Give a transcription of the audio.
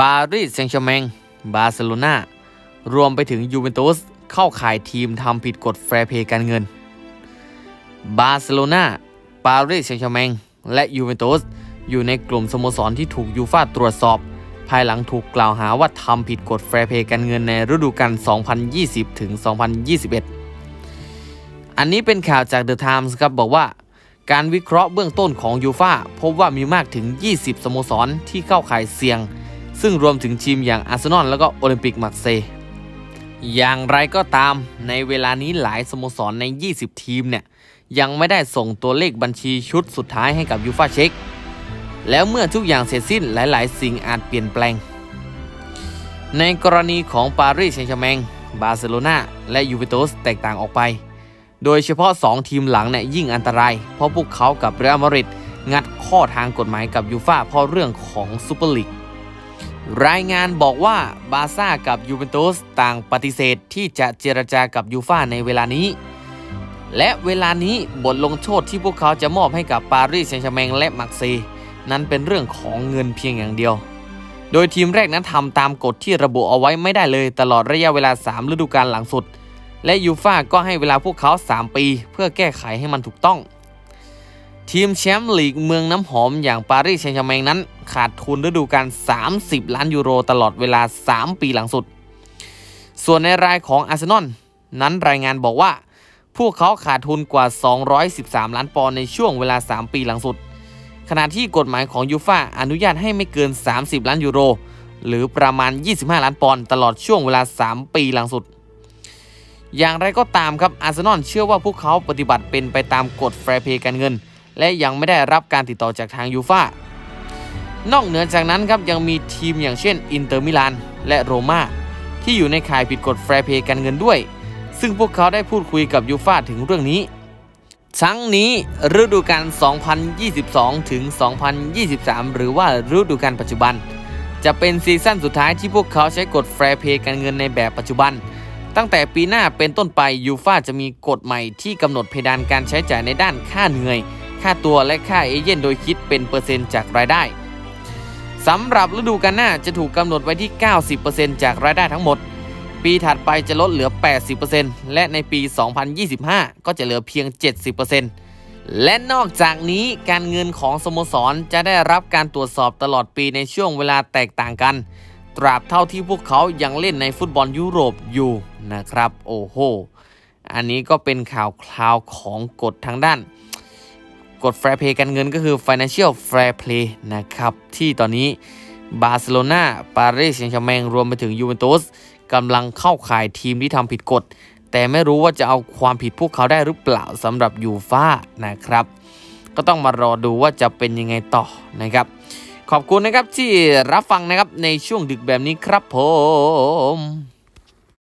ปารีสแซงต์แชร์แมงบาร์เซโลนารวมไปถึงยูเวนตุสเข้าข่ายทีมทำผิดกฎแฟร์เพย์การเงิน บาร์เซโลนาปารีสแซงต์แชร์แมงและยูเวนตุสอยู่ในกลุ่มสโมสรที่ถูกยูฟ่าตรวจสอบ ภายหลังถูกกล่าวหาว่าทำผิดกฎแฟร์เพย์การเงินในฤดูกาล 2020 ถึง 2021 อันนี้เป็นข่าวจาก The Times ครับบอกว่าการวิเคราะห์เบื้องต้นของยูฟ่าพบว่ามีมากถึง 20 สโมสรที่เข้าข่ายเสี่ยง ซึ่งรวมถึงทีมอย่างอาร์เซนอลแล้วก็โอลิมปิกมาร์เซย์อย่างไรก็ตามในเวลานี้หลายสโมสรใน 20 ทีมเนี่ย ยังไม่ได้ส่งตัวเลขบัญชีชุดสุดท้ายให้กับยูฟาเช็คแล้วเมื่อทุกอย่างเสร็จสิ้นหลาย ๆ สิ่งอาจเปลี่ยนแปลง ในกรณีของปารีสแซงต์แชร์แมงบาร์เซโลนาและยูเวนตุสแตกต่างออกไป โดยเฉพาะ 2 ทีมหลังเนี่ยยิ่งอันตราย เพราะพวกเขากับเรอัลมาดริดงัดข้อทางกฎหมายกับยูฟาเพราะเรื่องของซูเปอร์ลีก รายงานบอกว่าบาซ่ากับยูเวนตุสต่างปฏิเสธที่จะเจรจากับยูฟ่าในเวลานี้ และเวลานี้บทลงโทษที่พวกเขาจะมอบให้กับปารีสแซงต์แชร์แมงและมักเซย์นั้นเป็นเรื่องของเงินเพียงอย่างเดียว โดยทีมแรกนั้นทำตามกฎที่ระบุเอาไว้ไม่ได้เลยตลอดระยะเวลา 3 ฤดูกาลหลังสุด และยูฟ่าก็ให้เวลาพวกเขา 3 ปี เพื่อแก้ไขให้มันถูกต้อง ทีมแชมป์ลีกเมืองน้ำหอมอย่างปารีสแซงต์แชร์แมงนั้น ขาดทุนฤดูกาล 30 ล้านยูโรตลอดเวลา 3 ปีหลังสุด ส่วนในรายของอาร์เซนอลนั้นรายงานบอกว่า พวกเขาขาดทุนกว่า 213 ล้านปอนด์ในช่วงเวลา 3 ปีหลังสุด ขณะที่กฎหมายของยูฟ่าอนุญาตให้ไม่เกิน 30 ล้านยูโร หรือประมาณ 25 ล้านปอนด์ตลอดช่วงเวลา 3 ปีหลังสุดอย่างไรก็ตามครับอาร์เซนอลเชื่อว่าพวกเขาปฏิบัติเป็นไปตามกฎแฟร์เพย์การเงิน และยังไม่ได้รับการติดต่อจากทางยูฟ่านอกเหนือจากนั้นครับยังมีทีมอย่างเช่นอินเตอร์มิลานและโรม่าที่อยู่ในข่ายผิดกฎแฟร์เพย์การเงินด้วย ซึ่งพวกเขาได้พูดคุยกับยูฟ่าถึงเรื่องนี้ ทั้งนี้ฤดูกาล 2022 ถึง 2023 หรือว่าฤดูกาลปัจจุบัน จะเป็นซีซั่นสุดท้ายที่พวกเขาใช้กฎแฟร์เพย์การเงินในแบบปัจจุบัน ตั้งแต่ปีหน้าเป็นต้นไปยูฟ่าจะมีกฎใหม่ที่กำหนดเพดานการใช้จ่ายในด้านค่าเหนื่อย ค่าตัวและค่าเอเย่นโดยคิดเป็นเปอร์เซ็นต์จากรายได้สำหรับฤดูกาลหน้าจะถูกกำหนดไว้ที่ 90%จากรายได้ทั้งหมด ปีถัดไปจะลดเหลือ 80%และในปี 2025 ก็จะเหลือเพียง 70%และนอกจากนี้การเงินของสโมสรจะได้รับการตรวจสอบตลอดปีในช่วงเวลาแตกต่างกัน ตราบเท่าที่พวกเขายังเล่นในฟุตบอลยุโรปอยู่นะครับ โอ้โห อันนี้ก็เป็นข่าวคราวของกฎทางด้าน กฎแฟร์เพย์การเงินก็คือ Financial Fair Play นะครับ ที่ตอนนี้บาร์เซโลนาปารีสแซงต์แชร์แมงรวมไปถึงยูเวนตุสกำลังเข้าข่ายทีมที่ทำผิดกฎ แต่ไม่รู้ว่าจะเอาความผิดพวกเขาได้หรือเปล่าสำหรับยูฟ่านะครับ ก็ต้องมารอดูว่าจะเป็นยังไงต่อนะครับ ขอบคุณนะครับที่รับฟังนะครับในช่วงดึกแบบนี้ครับผม